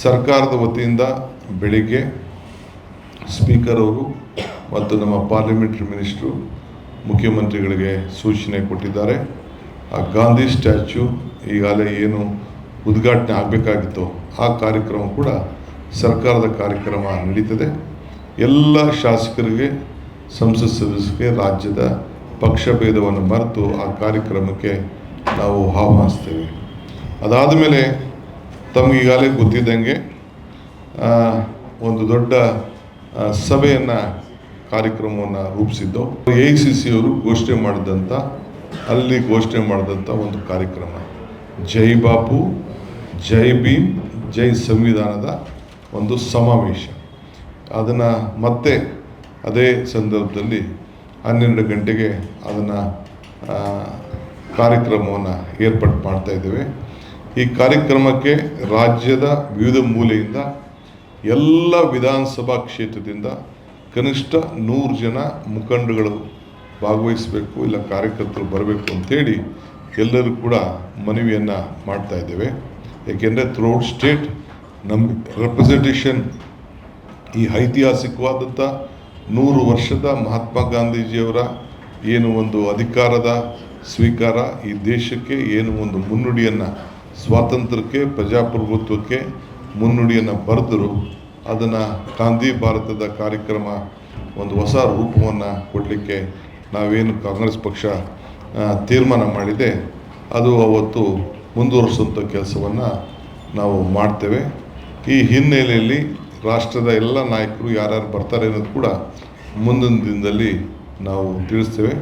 ಸರ್ಕಾರದ ವತಿಯಿಂದ ಬೆಳಿಗ್ಗೆ ಸ್ಪೀಕರ್ ಅವರು ಮತ್ತು ನಮ್ಮ ಪಾರ್ಲಿಮೆಂಟ್ರಿ ಮಿನಿಸ್ಟ್ರು ಮುಖ್ಯಮಂತ್ರಿಗಳಿಗೆ ಸೂಚನೆ ಕೊಟ್ಟಿದ್ದಾರೆ. ಆ ಗಾಂಧಿ ಸ್ಟ್ಯಾಚ್ಯು ಈಗಾಗಲೇ ಏನು ಉದ್ಘಾಟನೆ ಆಗಬೇಕಾಗಿತ್ತು ಆ ಕಾರ್ಯಕ್ರಮ ಕೂಡ ಸರ್ಕಾರದ ಕಾರ್ಯಕ್ರಮ ನಡೀತದೆ. ಎಲ್ಲ ಶಾಸಕರಿಗೆ, ಸಂಸತ್ ಸದಸ್ಯರಿಗೆ, ರಾಜ್ಯದ ಪಕ್ಷ ಭೇದವನ್ನು ಮರೆತು ಆ ಕಾರ್ಯಕ್ರಮಕ್ಕೆ ನಾವು ಆಹ್ವಾನಿಸ್ತೇವೆ. ಅದಾದ ಮೇಲೆ ತಮಗೆ ಈಗಾಗಲೇ ಗೊತ್ತಿದ್ದಂಗೆ ಒಂದು ದೊಡ್ಡ ಸಭೆಯನ್ನು, ಕಾರ್ಯಕ್ರಮವನ್ನು ರೂಪಿಸಿದ್ದು ಎ ಐ ಸಿ ಸಿ ಅವರು ಘೋಷಣೆ ಮಾಡಿದಂಥ ಅಲ್ಲಿ ಘೋಷಣೆ ಮಾಡಿದಂಥ ಒಂದು ಕಾರ್ಯಕ್ರಮ. ಜೈ ಬಾಪು, ಜೈ ಭೀಮ್, ಜೈ ಸಂವಿಧಾನದ ಒಂದು ಸಮಾವೇಶ. ಅದನ್ನು ಮತ್ತೆ ಅದೇ ಸಂದರ್ಭದಲ್ಲಿ ಹನ್ನೆರಡು ಗಂಟೆಗೆ ಅದನ್ನು ಕಾರ್ಯಕ್ರಮವನ್ನು ಮಾಡ್ತಾ ಇದ್ದೇವೆ. ಈ ಕಾರ್ಯಕ್ರಮಕ್ಕೆ ರಾಜ್ಯದ ವಿವಿಧ ಮೂಲೆಯಿಂದ ಎಲ್ಲ ವಿಧಾನಸಭಾ ಕ್ಷೇತ್ರದಿಂದ ಕನಿಷ್ಠ ನೂರು ಜನ ಮುಖಂಡಗಳು ಭಾಗವಹಿಸಬೇಕು, ಇಲ್ಲ ಕಾರ್ಯಕರ್ತರು ಬರಬೇಕು ಅಂತೇಳಿ ಎಲ್ಲರೂ ಕೂಡ ಮನವಿಯನ್ನು ಮಾಡ್ತಾ ಇದ್ದೇವೆ. ಏಕೆಂದರೆ ಥ್ರೂಔಟ್ ಸ್ಟೇಟ್ ನಮ್ಮ ರೆಪ್ರೆಸೆಂಟೇಷನ್ ಈ ಐತಿಹಾಸಿಕವಾದಂಥ ನೂರು ವರ್ಷದ ಮಹಾತ್ಮ ಗಾಂಧೀಜಿಯವರ ಏನು ಒಂದು ಅಧಿಕಾರದ ಸ್ವೀಕಾರ ಈ ದೇಶಕ್ಕೆ ಏನು ಒಂದು ಮುನ್ನುಡಿಯನ್ನು ಸ್ವಾತಂತ್ರ್ಯಕ್ಕೆ, ಪ್ರಜಾಪ್ರಭುತ್ವಕ್ಕೆ ಮುನ್ನುಡಿಯನ್ನು ಬರೆದರು ಅದನ್ನು ಗಾಂಧಿ ಭಾರತದ ಕಾರ್ಯಕ್ರಮ, ಒಂದು ಹೊಸ ರೂಪವನ್ನು ಕೊಡಲಿಕ್ಕೆ ನಾವೇನು ಕಾಂಗ್ರೆಸ್ ಪಕ್ಷ ತೀರ್ಮಾನ ಮಾಡಿದೆ. ಅದು ಅವತ್ತು ಮುಂದುವರಿಸುವಂಥ ಕೆಲಸವನ್ನು ನಾವು ಮಾಡ್ತೇವೆ. ಈ ಹಿನ್ನೆಲೆಯಲ್ಲಿ ರಾಷ್ಟ್ರದ ಎಲ್ಲ ನಾಯಕರು ಯಾರ್ಯಾರು ಬರ್ತಾರೆ ಅನ್ನೋದು ಕೂಡ ಮುಂದಿನ ದಿನದಲ್ಲಿ ನಾವು ತಿಳಿಸ್ತೇವೆ.